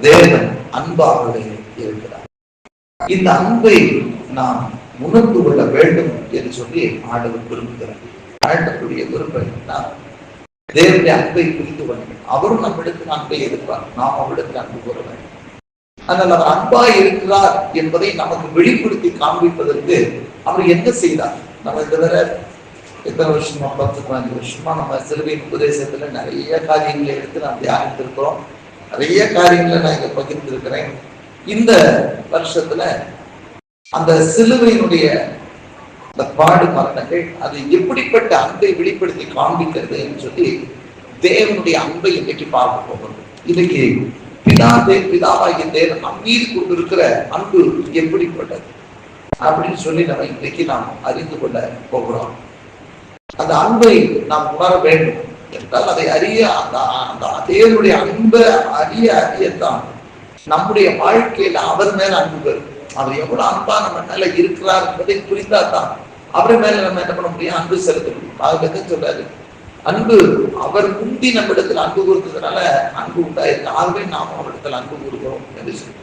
தேவன் அன்பாகவே இருக்கிறார். இந்த அன்பை நாம் உணர்ந்து கொள்ள வேண்டும் என்று சொல்லி ஆண்டவர் விரும்புகிறார். ஆண்டவருடைய விருப்பம் நாம் தேவனுடைய அன்பை புரிந்து கொள்ள வேண்டும் அவரும் நம்மிடத்தில் அன்பை எதிர்ப்பார் நாம் அவரிடத்தில் அன்பு கூற வேண்டும். ஆனால் அவர் அன்பா இருக்கிறார் என்பதை நமக்கு வெளிப்படுத்தி காண்பிப்பதற்கு அவர் என்ன செய்தார்? நம்ம இந்த வேற எத்தனை வருஷமா பத்து பதினஞ்சு வருஷமா நம்ம சிறுவையின் உபதேசத்துல நிறைய காரியங்களை எடுத்து நாம் தியானித்திருக்கிறோம். நிறைய காரியங்களை நான் இங்க பகிர்ந்திருக்கிறேன். இந்த வருஷத்துல அந்த சிலுவையினுடைய அந்த பாடு மரணங்கள் அது எப்படிப்பட்ட அன்பை வெளிப்படுத்தி காண்பிக்கிறதுன்னு சொல்லி தேவனுடைய அன்பை இன்னைக்கு பார்க்க போகிறோம். இன்னைக்கு பிதா தே பிதாவாகிய தேவன் நம் மீது கொண்டிருக்கிற அன்பு எப்படிப்பட்டது? அப்படின்னு சொல்லி நம்ம இன்னைக்கு நாம் அறிந்து கொள்ள போகிறோம். அந்த அன்பை நாம் உணர வேண்டும். என்றால் அதை அறிய அந்த அந்த தேவனுடைய அன்பை அறிய அறியத்தான். நம்முடைய வாழ்க்கையில அவர் மேல அன்பு பெறும். அவர் எவ்வளவு அன்பா நம்ம மேல இருக்கிறார் என்பதை புரிந்தா தான் அவர் மேல நம்ம என்ன பண்ண முடியும்? அன்பு செலுத்த முடியும். அதுக்கு சொல்றாரு. அன்பு அவர் முந்தி இடத்துல அன்பு கொடுத்ததுனால அன்பு உண்டாயிருக்கு. ஆகவே நாம அவரிடத்தில் அன்பு கொடுக்கிறோம் என்று சொல்லி.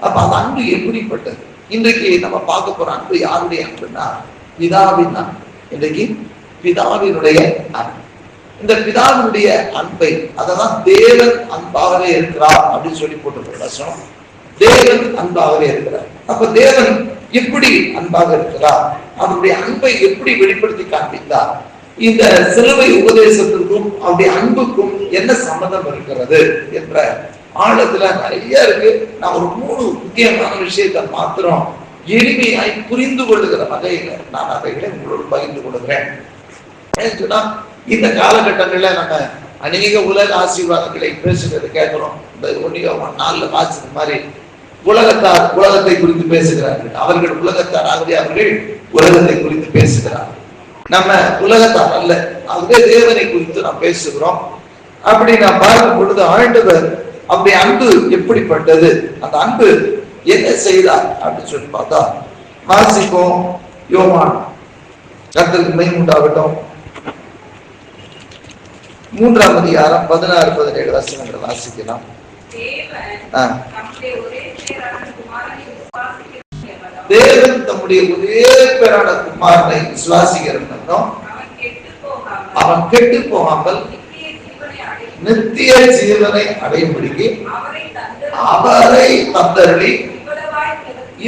அப்ப அந்த அன்பு எப்படிப்பட்டது? இன்றைக்கு நம்ம பார்க்க போற அன்பு யாருடைய அன்புன்னா? பிதாவின் அன்பு. இன்றைக்கு பிதாவினுடைய அன்பு. இந்த பிதாவினுடைய அன்பை அததான் தேவன் அன்பாகவே இருக்கிறார் அப்படின்னு சொல்லி போட்டு வசனம். தேவன் அன்பாகவே இருக்கிறார். அப்ப தேவன் எப்படி அன்பாக இருக்கிறார். அவருடைய அன்பை எப்படி வெளிப்படுத்தி காண்பித்தார்? இந்த சிலுவை உபதேசத்திற்கும் அவருடைய அன்புக்கும் என்ன சம்பந்தம் இருக்கிறது என்ற ஆழத்துல நிறைய இருக்கு. நான் ஒரு மூணு முக்கியமான விஷயத்தை மாத்திரம் எளிமையாய் புரிந்து கொள்ளுகிற வகையில நான் அவைகளை உங்களோடு பகிர்ந்து கொள்கிறேன். சொன்னா இந்த காலகட்டங்களில் நம்ம அநேக உலக ஆசீர்வாதங்களை பேசுகிறது கேட்கிறோம். இந்த ஒன்றிய நாளில் வாசிக்கிற மாதிரி உலகத்தார் உலகத்தை குறித்து பேசுகிறார்கள். அவர்கள் உலகத்தார் ஆகவே அவர்கள் உலகத்தை குறித்து பேசுகிறார்கள். நம்ம உலகத்தார் அல்ல ஆகவே தேவனை குறித்து நாம் பேசுகிறோம். அப்படி நாம் பார்க்கும் பொழுது ஆண்டவர் அப்படி அன்பு எப்படிப்பட்டது? அந்த அன்பு என்ன செய்தார் அப்படின்னு சொல்லி பார்த்தா வாசிப்போம். யோமான் கத்தலுக்கு மெய் உண்டாகட்டும். மூன்றாம் அதிகாரம் பதினாறு பதினேழு வசனங்களை வாசிக்கலாம். தேவன் தம்முடைய ஒரே பேரான குமாரனை விசுவாசிக்கிறோம் அவன் கெட்டுப் போகாமல் கெட்டு போகாமல் நித்திய ஜீவனை அடையும்படிக்கு அவரை தந்தருளி இவ்வளவாய்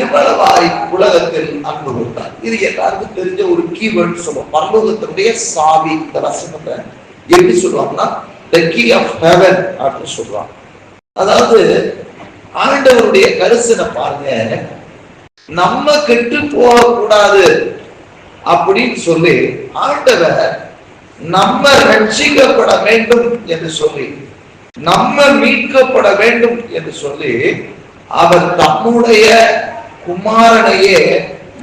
இவ்வளவாய் உலகத்தில் அன்பு கொடுத்தார் இது எல்லாருக்கும் தெரிஞ்ச ஒரு கீவேர்ட் சொல்லுவோம். பரலோகத்தினுடைய சாவி இந்த வசனத்தை எப்படி சொல்றாங்கன்னா the key of அப்படின்னு சொல்லுவாங்க அதாவது ஆண்டவருடைய கரிசனை பாருங்க. நம்ம கெட்டு போக கூடாது அப்படின்னு சொல்லி ஆண்டவர் நம்ம ரட்சிக்கப்பட வேண்டும் என்று சொல்லி நம்ம மீட்கப்பட வேண்டும் என்று சொல்லி அவர் தம்முடைய குமாரனையே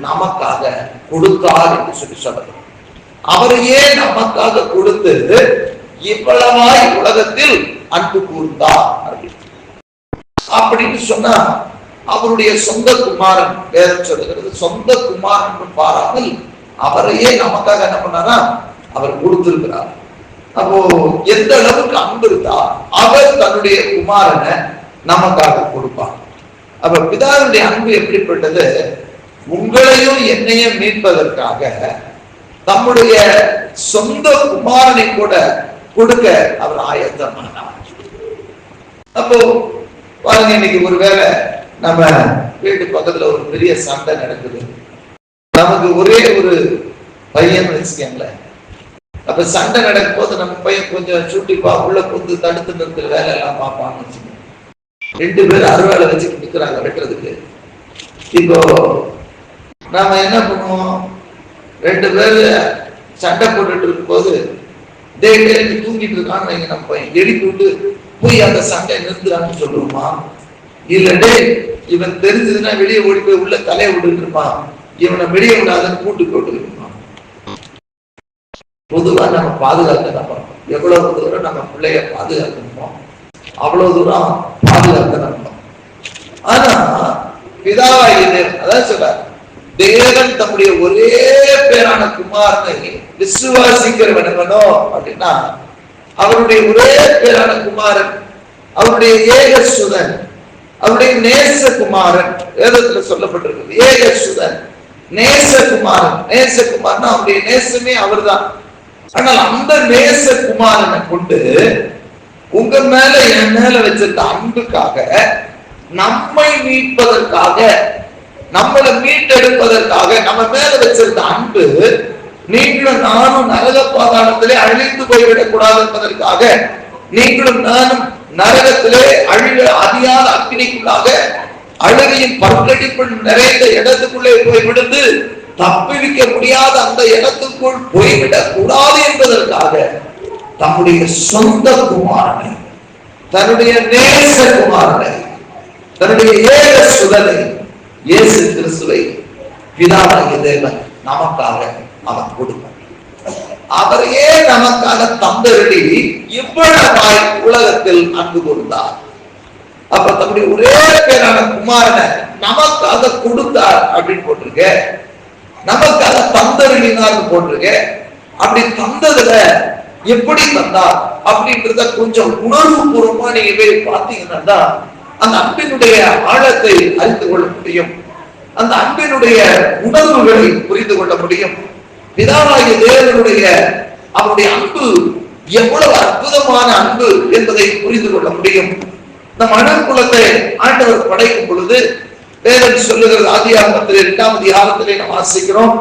நமக்காக கொடுத்தார் என்று சொல்லி சொல்றார் அவரையே நமக்காக கொடுத்து இவ்வளவாய் உலகத்தில் அன்பு கூர்ந்தார் அப்படின்னு. சொன்னா அவருடைய சொந்த குமாரன் பேரன் சொல்லுகிறது. சொந்த குமாரன் பாராமல் அவரையே நமக்காக என்ன பண்ணாரா? அவர் கொடுத்திருக்கிறார். அப்போ எந்த அளவுக்கு அன்பு இருந்தா அவர் தன்னுடைய குமாரனை நமக்காக கொடுப்பார். அப்ப பிதாவுடைய அன்பு எப்படிப்பட்டது? உங்களையும் என்னையும் மீட்பதற்காக தம்முடைய சொந்த குமாரனை கூட கொடுக்க அவர் ஆயத்தமானார் அப்போ பாருங்க இன்னைக்கு ஒருவேளை நம்ம வீட்டு பக்கத்துல ஒரு பெரிய சண்டை நடக்குது. நமக்கு ஒரே ஒரு பையன் வச்சுக்கோங்களேன். அப்ப சண்டை நடக்கும் போது நம்ம பையன் கொஞ்சம் சுட்டிப்பா உள்ள புந்து தடுத்து நிறுத்துற வேலை எல்லாம் பார்ப்பான்னு வச்சுக்கோங்க. ரெண்டு பேரும் அறுவேலை வச்சுட்டு நிக்கிறாங்க வெட்டுறதுக்கு. இப்போ நாம என்ன பண்ணுவோம்? ரெண்டு பேர் சண்டை போட்டுட்டு இருக்கும்போது டே டே தூங்கிட்டு இருக்கான்னு வைங்க நம்ம பையன். எழுப்பி விட்டு போய் அந்த சண்டை நிறுத்துறான்னு சொல்லுவோமா? இல்ல டே இவன் தெரிஞ்சதுன்னா வெளியே ஓடி போய் உள்ள தலையை விட்டுட்டு இருப்பான். இவனை வெளியே விடாதன்னு கூட்டு போட்டு பொதுவா நம்ம பாதுகாக்க தான் பார்ப்போம். எவ்வளவு தூரம் நம்ம பிள்ளைய பாதுகாக்கணுமோ அவ்வளவு தூரம் பாதுகாக்க தான் ஆனா பிதாவாகிய அதான் சொல்றாரு. தேவன் தம்முடைய ஒரே பேரான குமாரனை விசுவாசிக்கிறவன் எவனோ அப்படின்னா அவருடைய ஒரே பேரான குமாரன் அவருடைய ஏக சுதன் அவருடைய நேசகுமாரன் வேதத்துல சொல்லப்பட்டிருக்கு ஏகசுதன் நேசகுமாரன். நேசகுமாரன் அவருடைய நேசமே அவர்தான். ஆனால் அந்த நேசகுமாரனை கொண்டு உங்க மேல என் மேல வச்சிருந்த அன்புக்காக நம்மை மீட்பதற்காக நம்மளை மீட்டெடுப்பதற்காக நம்ம மேல வச்சிருந்த அன்பு நீங்களும் நானும் நரக பாதாளத்திலே அழிந்து போய்விடக் கூடாது என்பதற்காக நீங்களும் நானும் நரகத்திலே அழிக அறியாத அக்னிக்குள்ளாக அழுகையின் பற்கடிப்பு நிறைந்த இடத்துக்குள்ளே போய் விழுந்து தப்பிவிக்க முடியாத அந்த இடத்துக்குள் போய்விடக் கூடாது என்பதற்காக தம்முடைய சொந்த குமாரனை தன்னுடைய நேச குமாரனை தன்னுடைய ஏக சுதனை இயேசு கிறிஸ்துவை பிதாவாகிய தேவன் நமக்காக அவர் கொடுப்பார். அவரையே நமக்காக தந்தருளி இவ்வளவாய் உலகத்தில் அன்பு கொடுத்தார் அப்ப தம்முடைய ஒரே பேரான குமாரனை நமக்காக கொடுத்தார் அப்படின்னு போட்டிருக்க. நமக்காக தந்தருளினார்னு போட்டிருக்க. அப்படி தந்ததுல எப்படி தந்தார் அப்படின்றத கொஞ்சம் உணர்வு பூர்வமா நீங்க போய் பார்த்தீங்கன்னா அந்த அன்பினுடைய ஆழத்தை அறிந்து கொள்ள முடியும். அந்த அன்பினுடைய உணர்வுகளை புரிந்து கொள்ள முடியும். பிதாவாகிய தேவனுடைய அவருடைய அன்பு எவ்வளவு அற்புதமான அன்பு என்பதை புரிந்து கொள்ள முடியும். நம் அணுகுலத்தை ஆண்டவர் படைக்கும் பொழுது வேதம் சொல்லுகிறது ஆதியாகமத்தில் இரண்டாம் அதிகாரத்திலே நாம் வாசிக்கிறோம்.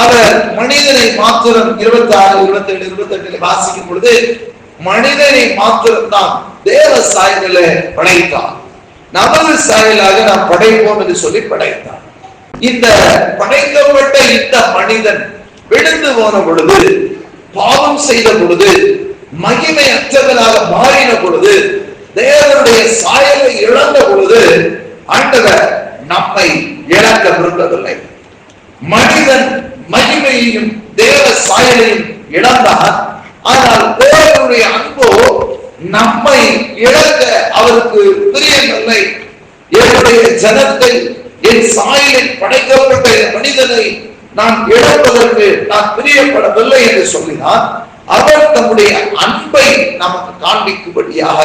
அவர் மனிதனை மாத்திரம் இருபத்தி ஆறு இருபத்தி ஏழு இருபத்தி எட்டுல வாசிக்கும் பொழுது மனிதனை மாத்திரம் தான் தேவ சாயலில் படைத்தான். நமது சாயலாக நாம் படைப்போம் என்று சொல்லி படைத்தான். இந்த படைக்கப்பட்ட இந்த மனிதன் விழுந்து போன பொழுது பாவம் செய்த பொழுது மகிமை அற்றவனாக மாறின பொழுது தேவனுடைய சாயலை இழந்த பொழுது ஆண்டவர் நம்மை இழக்க விரும்பவில்லை. மனிதன் மகிமையையும் தேவ சாயலையும் இழந்தான். ஆனால் தேவனுடைய அன்போ நம்மை இழக்க அவருக்கு பிரியமில்லை. என்னுடைய ஜனத்தை என் சாயலில் படைக்கப்பட்ட மனிதனை நான் இழப்பதற்கு நான் பிரியப்படவில்லை என்று சொல்லினார் அவர் தம்முடைய அன்பை நமக்கு காண்பிக்கும்படியாக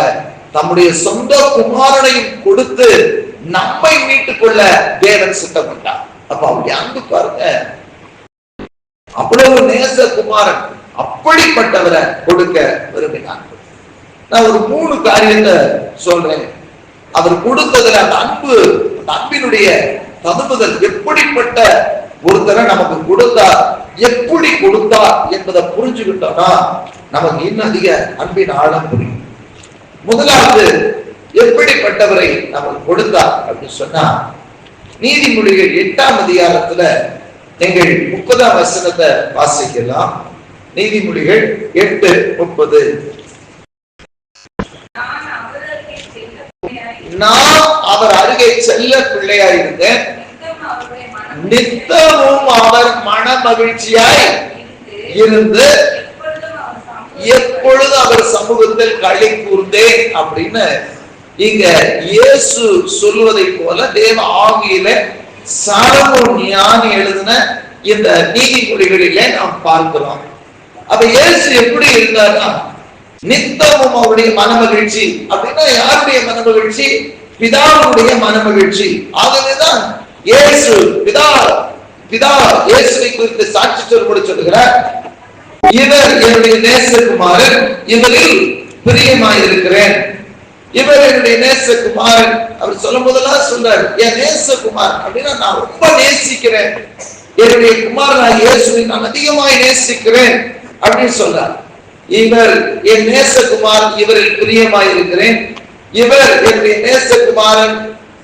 தம்முடைய சொந்த குமாரனையும் கொடுத்து நம்மை மீட்டுக் கொள்ள தேவன் சித்தப்பட்டார். அப்ப அவருடைய அன்பு பாருங்க. அவ்வளவு நேச குமாரன் அப்படிப்பட்டவரை கொடுக்க விரும்பினார். நான் ஒரு மூணு காரியத்தை சொல்றேன். அவர் கொடுத்ததுல அந்த அன்பு அந்த அன்பினுடைய ததுமுதல் எப்படிப்பட்ட ஒருத்தரை நமக்கு கொடுத்தார் எப்படி கொடுத்தா என்பதை புரிஞ்சுக்கிட்டோம்னா நமக்கு இன்னும் அதிக அன்பின் ஆழம் புரியும். முதலாவது எப்படிப்பட்டவரை நமக்கு கொடுத்தார் அப்படின்னு சொன்னா நீதிமொழிகள் எட்டாம் அதிகாரத்துல நீங்கள் முப்பதாம் வசனத்தை வாசிக்கலாம். நீதிமொழிகள் எட்டு முப்பது நான் அவர் அருகே செல்ல பிள்ளையாயிருந்தேன் இருந்தேன். நித்தமும் அவர் மன மகிழ்ச்சியாய் இருந்து எப்பொழுது அவர் சமூகத்தில் களி கூர்ந்தேன் அப்படின்னு இங்க இயேசு சொல்வதை போல தேவ ஆவியில சாலமோ ஞானி எழுதின இந்த நீதிமொழிகளிலே நாம் பார்க்கிறோம். அப்ப இயேசு எப்படி இருந்தார்னா நித்தமும் அவருடைய மனமகிழ்ச்சி அப்படின்னா யாருடைய மனமகிழ்ச்சி? பிதாவுடைய மனமகிழ்ச்சி. ஆகவேதான் இயேசு பிதா பிதா இயேசுவை குறித்து சாட்சி சொல்ல சொல்லுகிறார். இவர் என்னுடைய நேசகுமாரன். இவரில் பிரியமாயிருக்கிறேன். இவர் என்னுடைய நேசகுமாரன். அவர் சொல்லும் போதெல்லாம் சொல்றாரு என் நேசகுமார் அப்படின்னா நான் ரொம்ப நேசிக்கிறேன். என்னுடைய குமாரனாக இயேசுவை நான் அதிகமாய் நேசிக்கிறேன் அப்படின்னு சொல்றார். இவர் என் நேசகுமார் இவரில் பிரியமாயிருக்கிறேன். இவர் என்னுடைய நேசகுமாரன்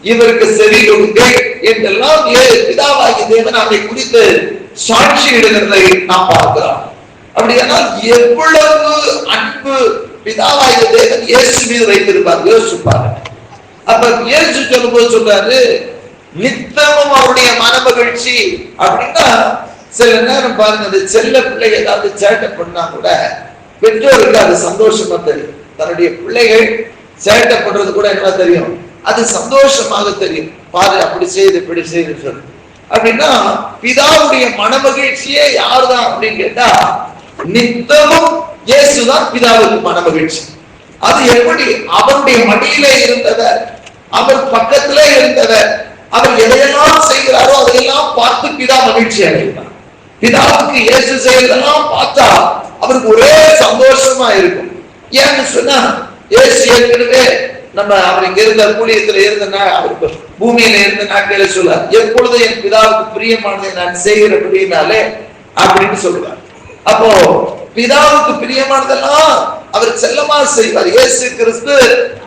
இவருக்கு செவி கொடுங்க என்றெல்லாம் பிதாவாகி தேவன் அதை குறித்து சாட்சி இடுகிறதை நாம் பார்க்கிறோம். அப்படியானால் எவ்வளவு அன்பு பிதாவாகிய தேவன் இயேசு மீது வைத்திருப்பார் யோசிப்பாரு. அப்ப இயேசு சொல்லும்போது சொல்றாரு நித்தமும் அவருடைய மன மகிழ்ச்சி அப்படின்னா சில நேரம் பாருங்க அந்த செல்ல பிள்ளை ஏதாவது சேட்டை பண்ணா கூட பெற்றோருக்கு அது சந்தோஷமா தெரியும். தன்னுடைய பிள்ளைகள் சேட்டை பண்றது கூட என்ன தெரியும்? அது சந்தோஷமாக தெரியும். பாரு அப்படி செய்து இப்படி செய்து சொல்லு. அப்படின்னா பிதாவுடைய மனமகிழ்ச்சியே யாருதான் அப்படின்னு கேட்டா நித்தமும் இயேசுதான் பிதாவுக்கு மனமகிழ்ச்சி. அது எப்படி? அவருடைய மடியில இருந்தவர் அவர் பக்கத்துல இருந்தவர் அவர் எதையெல்லாம் செய்கிறாரோ அதையெல்லாம் பார்த்து பிதா மகிழ்ச்சி அடைந்தார் பிதாவுக்கு இயேசு செய்யறதெல்லாம் பார்த்தா அவருக்கு ஒரே சந்தோஷமா இருக்கும். ஏன்னு சொன்னா ஏசு ஏற்கனவே நம்ம அவர் இங்க இருந்த ஊழியத்துல இருந்தனா அவருக்கு அவர் பூமியில இருந்த நாட்கள சொல்ல எப்பொழுது என் பிதாவுக்கு பிரியமானதை நான் செய்கிறபடினாலே அப்படின்னு சொல்லுவார். அப்போ பிதாவுக்கு பிரியமானதெல்லாம் அவர் செல்லமா செய்வார். இயேசு கிறிஸ்து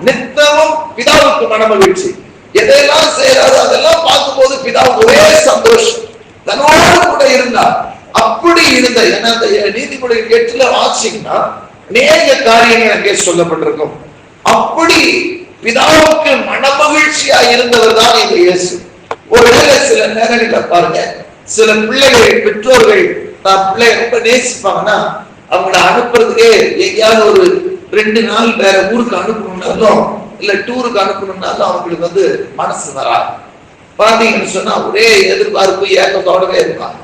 நித்தமும் பிதாவுக்கு மனமகிழ்ச்சி. எதையெல்லாம் செய்யறாரோ அதெல்லாம் பார்க்கும்போது பிதாவுக்கு ஒரே சந்தோஷம். தன்னோடு கூட இருந்தார். அப்படி இருந்த ஏன்னா அந்த நீதிமொழி எட்டுல வாசிங்கன்னா அநேக காரியங்கள் அங்கே சொல்லப்பட்டிருக்கும். அப்படி பிதாவுக்கு மனமகிழ்ச்சியா இருந்தவர் தான் இந்த இயேசு. ஒருவேளை சில நேரங்களில் பாருங்க சில பிள்ளைகள் பெற்றோர்கள் தான் பிள்ளைய ரொம்ப நேசிப்பாங்கன்னா அவங்கள அனுப்புறதுக்கே எங்கேயாவது ஒரு ரெண்டு நாள் வேற ஊருக்கு அனுப்பணும்னாலும் இல்ல டூருக்கு அனுப்பணும்னாலும் அவங்களுக்கு வந்து மனசு வரா பாத்தீங்கன்னு சொன்னா ஒரே எதிர்பார்ப்பு ஏக்கத்தோடவே இருப்பாங்க.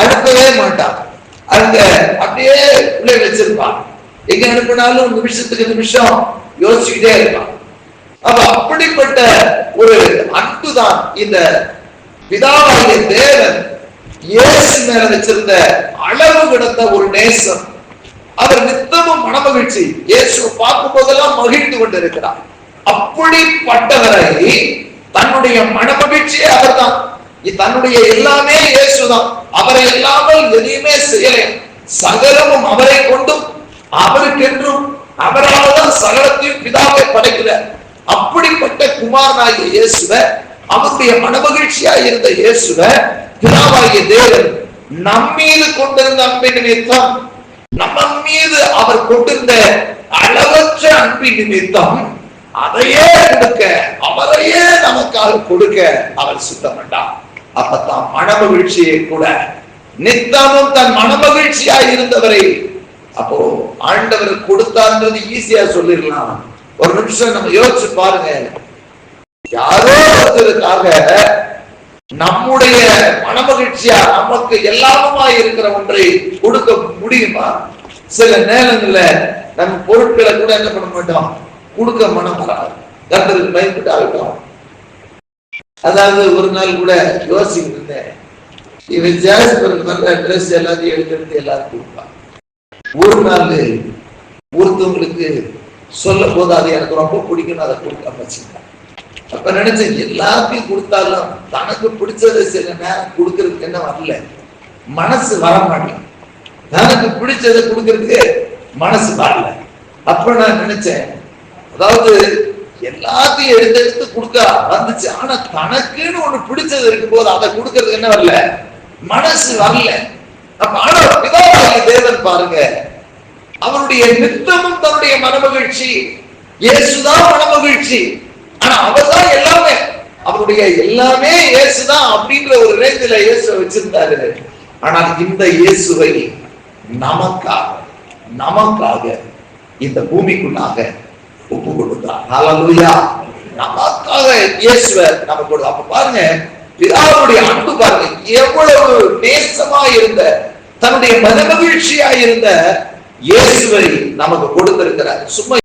அனுப்பவே மாட்டான். அங்க அப்படியே உள்ளே வச்சிருப்பான் எங்க அனுப்பினாலும் நிமிஷத்துக்கு நிமிஷம் யோசிச்சுக்கிட்டே இருப்பான். அப்ப அப்படிப்பட்ட ஒரு அன்புதான் இந்த பிதாவாகிய தேவன். இயேசு மேல வச்சிருந்த அளவு கிடந்த ஒரு நேசம். அவர் நித்தமும் மனமகிழ்ச்சி. இயேசு பார்க்கும் போதெல்லாம் மகிழ்ந்து கொண்டிருக்கிறார். அப்படிப்பட்டவரை தன்னுடைய மனமகிழ்ச்சியே அவர்தான். தான் தன்னுடைய எல்லாமே இயேசுதான். அவரை இல்லாமல் எதையுமே செய்யலை. சகலமும் அவரை கொண்டும் அவருக்கென்றும் அவரால் தான் சகலத்தையும் பிதாவை படைக்கிறார் அப்படிப்பட்ட குமாரனாகிய இயேசுவ அவருடைய மனமகிழ்ச்சியா இருந்த இயேசுவ பிதாவாகிய தேவன் நம்மீது கொண்டிருந்த அன்பின் நிமித்தம் நம்ம மீது அவர் கொண்டிருந்த அளவற்ற அன்பின் நிமித்தம் அதையே கொடுக்க அவரையே நமக்காக கொடுக்க அவர் சுத்தப்பட்டார் அப்பதான் மனமகிழ்ச்சியை கூட நித்தமும் தன் மனமகிழ்ச்சியா இருந்தவரை அப்போ ஆண்டவர் கொடுத்தார்ன்றது ஈஸியா சொல்லிடலாம். ஒரு நிமிஷம் நம்ம யோசிச்சு பாருங்க. யாரோ ஒருத்தருக்காக நம்முடைய மனமகிழ்ச்சியா நமக்கு எல்லாமுமா இருக்கிற ஒன்றை கொடுக்க முடியுமா? சில நேரங்கள்ல நம்ம பொருட்களை கூட என்ன பண்ண மாட்டோம்? கொடுக்க மனம் வராது. கர்த்தருக்கு பயன்பட்டு ஆகட்டும் அதாவது ஒரு நாள் கூட யோசிக்கிட்டு இருந்தேன் இவன் ஜாஸ்பரன் வந்த ட்ரெஸ் எல்லாத்தையும் எடுத்து எடுத்து எல்லாருக்கும் கொடுப்பான் ஒரு நாள் ஒருத்தவங்களுக்கு சொல்ல போது அது எனக்கு ரொம்ப பிடிக்கும் அதை கொடுக்காம வச்சுக்கிட்டேன் அப்ப நினைச்சேன் எல்லாத்தையும் கொடுத்தாலும் தனக்கு பிடிச்சதை சில நேரம் கொடுக்கறதுக்கு என்ன வரல. மனசு வர மாட்டேன் தனக்கு பிடிச்சதை கொடுக்கறதுக்கு மனசு வரல. அப்ப நான் நினைச்சேன் அதாவது எல்லாத்தையும் எடுத்து எடுத்து கொடுக்க வந்துச்சு. ஆனா தனக்குன்னு ஒண்ணு பிடிச்சது இருக்கும் போது அதை கொடுக்கறதுக்கு என்ன வரல? மனசு வரல. அப்ப ஆனா பிதாவாகிய தேவன் பாருங்க. அவருடைய நித்தமும் தன்னுடைய மனமகிழ்ச்சி. இயேசுதான் மனமகிழ்ச்சி. ஆனா அவர்தான் எல்லாமே. அவருடைய எல்லாமே இயேசுதான் அப்படின்ற ஒரு ரேஞ்சில இயேசு வச்சிருந்தாரு. ஆனால் இந்த இயேசுவை நமக்காக நமக்காக இந்த பூமிக்குள்ளாக ஒப்பு கொடுத்தார் நமக்காக இயேசுவை நமக்கு அப்ப பாருங்க பிதாவுடைய அன்பு பாருங்க எவ்வளவு நேசமா இருந்த தன்னுடைய மன மகிழ்ச்சியா இருந்த இயேசுவை நமக்கு கொடுத்திருக்கிறார். சும்மா